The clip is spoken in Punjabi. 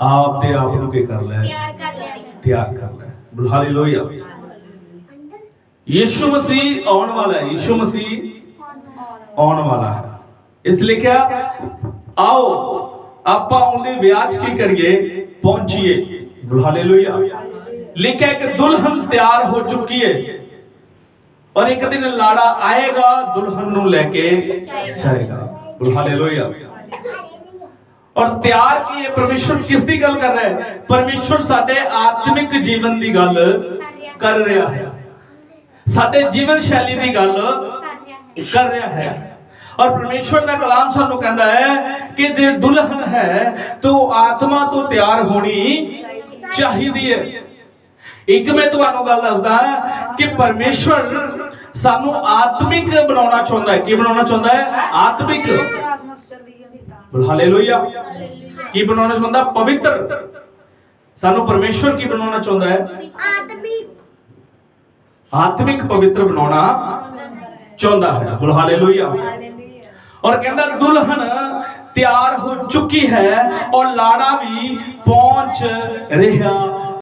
ਆਪ ਤੇ ਆਪ ਨੂੰ ਕੀ ਕਰ ਲੈ? ਤਿਆਰ ਕਰ ਲੈ। ਬੋਲ ਹਾਲੇਲੂਇਆ। ਯੀਸ਼ੂ ਮਸੀਹ ਆਉਣ ਵਾਲਾ ਹੈ। ਯੀਸ਼ੂ ਮਸੀਹ ਆਉਣ ਵਾਲਾ ਹੈ। ਇਸ ਲਈ ਕਿਹਾ ਆਓ ਆਪਾਂ ਉਹਦੇ ਵਿਆਹ 'ਚ ਕੀ ਕਰੀਏ? ਪਹੁੰਚੀਏ। ਬੋਲ ਹਾਲੇਲੂਇਆ। ਲਿਖਿਆ ਕਿ ਦੁਲਹਨ ਤਿਆਰ ਹੋ ਚੁੱਕੀ ਹੈ ਔਰ ਇੱਕ ਦਿਨ ਲਾੜਾ ਆਏਗਾ ਦੁਲਹਨ ਨੂੰ ਲੈ ਕੇ ਜਾਏਗਾ। ਬੋਲ ਹਾਲੇਲੂਇਆ। ਔਰ ਤਿਆਰ ਕੀ ਹੈ? ਪਰਮੇਸ਼ਵਰ ਕਿਸ ਦੀ ਗੱਲ ਕਰ ਰਿਹਾ ਹੈ? ਪਰਮੇਸ਼ਵਰ ਸਾਡੇ ਆਤਮਿਕ ਜੀਵਨ ਦੀ ਗੱਲ ਕਰ ਰਿਹਾ ਹੈ। ਸਾਡੇ ਜੀਵਨ ਸ਼ੈਲੀ ਦੀ ਗੱਲ ਕਰ ਰਿਹਾ ਹੈ। ਔਰ ਪਰਮੇਸ਼ਵਰ ਦਾ ਕਲਾਮ ਸਾਨੂੰ ਕਹਿੰਦਾ ਹੈ ਕਿ ਜੇ ਦੁਲਹਨ ਹੈ, ਤਾਂ ਉਹ ਆਤਮਾ ਤੋਂ ਤਿਆਰ ਹੋਣੀ ਚਾਹੀਦੀ ਹੈ। ਇੱਕ ਮੈਂ ਤੁਹਾਨੂੰ ਗੱਲ ਦੱਸਦਾ ਕਿ ਪਰਮੇਸ਼ਵਰ ਸਾਨੂੰ ਆਤਮਿਕ ਬਣਾਉਣਾ ਚਾਹੁੰਦਾ ਹੈ। ਕੀ ਬਣਾਉਣਾ ਚਾਹੁੰਦਾ ਹੈ? ਆਤਮਿਕ। ਬੋਲ ਹਾਲੇਲੂਇਆ। ਕੀ ਬਣਾਉਣਾ ਚਾਹੁੰਦਾ ਪਵਿੱਤਰ। ਸਾਨੂੰ ਪਰਮੇਸ਼ਵਰ ਕੀ ਬਣਾਉਣਾ ਚਾਹੁੰਦਾ ਹੈ? ਆਦਮੀ ਆਤਮਿਕ ਪਵਿੱਤਰ ਬਣਾਉਣਾ ਚਾਹੁੰਦਾ ਹੈ। ਬੋਲ ਹਾਲੇਲੂਇਆ। ਔਰ ਕਹਿੰਦਾ ਦੁਲਹਨ ਤਿਆਰ ਹੋ ਚੁੱਕੀ ਹੈ ਔਰ ਲਾੜਾ ਵੀ ਪਹੁੰਚ ਰਿਹਾ।